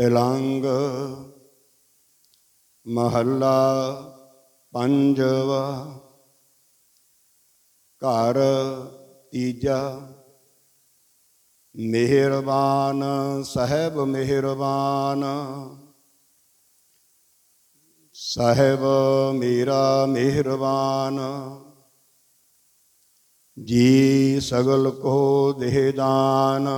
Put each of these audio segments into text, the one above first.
ਤਿਲੰਗ, ਮਹੱਲਾ ਪੰਜਵਾ, ਘਰ ਤੀਜਾ, ਮਿਹਰਬਾਨ ਸਹਿਬ ਮਿਹਰਬਾਨ, ਸਾਹਿਬ ਮੇਰਾ ਮਿਹਰਬਾਨ, ਜੀ ਸਗਲ ਕੋ ਦੇਹਦਾਨ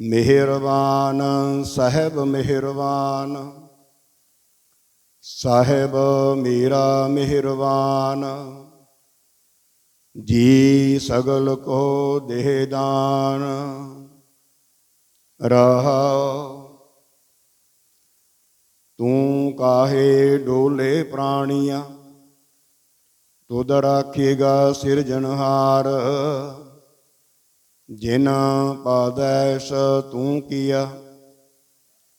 ਮਿਹਰਬਾਨ, ਸਹਿਬ ਮਿਹਰਬਾਨ। ਸਾਹਿਬ ਮੇਰਾ ਮਿਹਰਬਾਨ। ਜੀ ਸਗਲ ਕੋ ਦੇਹ ਦਾਨ। ਰਹਾਉ ਤੂੰ ਕਾਹੇ ਡੋਲੇ ਪ੍ਰਾਣੀਆਂ? ਤੁਧ ਰਾਖੇਗਾ ਸਿਰਜਣਹਾਰ। ਜਿਨ ਪਾਦੈਸ ਤੂੰ ਕੀਆ,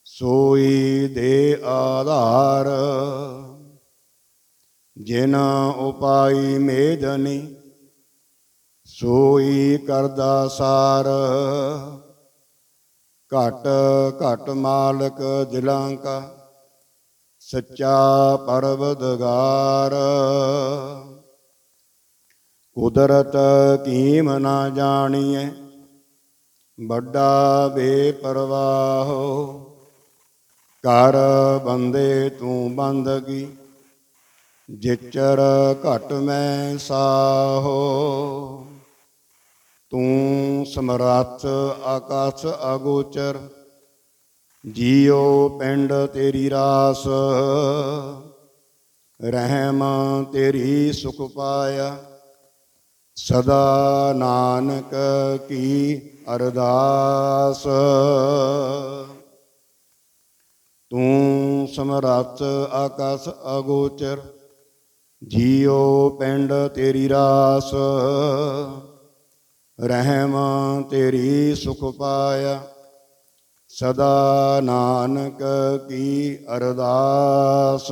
ਸੋਈ ਦੇ ਆਧਾਰ। ਜਿਨ ਉਪਾਈ ਮੇਦਨੀ ਸੋਈ ਕਰਦਾ ਸਾਰ। ਘਟ ਘਟ ਮਾਲਕ ਦਿਲਾਂ ਕਾ, ਸੱਚਾ ਪਰਵਦਗਾਰ। ਕੁਦਰਤ ਕੀਮ ਨਾ ਜਾਣੀਐ, ਵੱਡਾ ਬੇਪਰਵਾਹ। ਕਰ ਬੰਦੇ ਤੂੰ ਬੰਦਗੀ, ਜਿਚਰ ਘਟ ਮੈਂ ਸਾਹੋ। ਤੂੰ ਸਮਰੱਥ ਆਕਾਸ਼ ਅਗੋਚਰ, ਜੀਉ ਪਿੰਡ ਤੇਰੀ ਰਾਸ। ਰਹਿਮ ਤੇਰੀ ਸੁਖ ਪਾਇਆ ਸਦਾ ਨਾਨਕ ਕੀ ਅਰਦਾਸ। ਤੂੰ ਸਮਰੱਥ ਆਕਾਸ਼ ਅਗੋਚਰ, ਜੀਉ ਪਿੰਡ ਤੇਰੀ ਰਾਸ। ਰਹਿਮ ਤੇਰੀ ਸੁਖ ਪਾਇਆ, ਸਦਾ ਨਾਨਕ ਕੀ ਅਰਦਾਸ।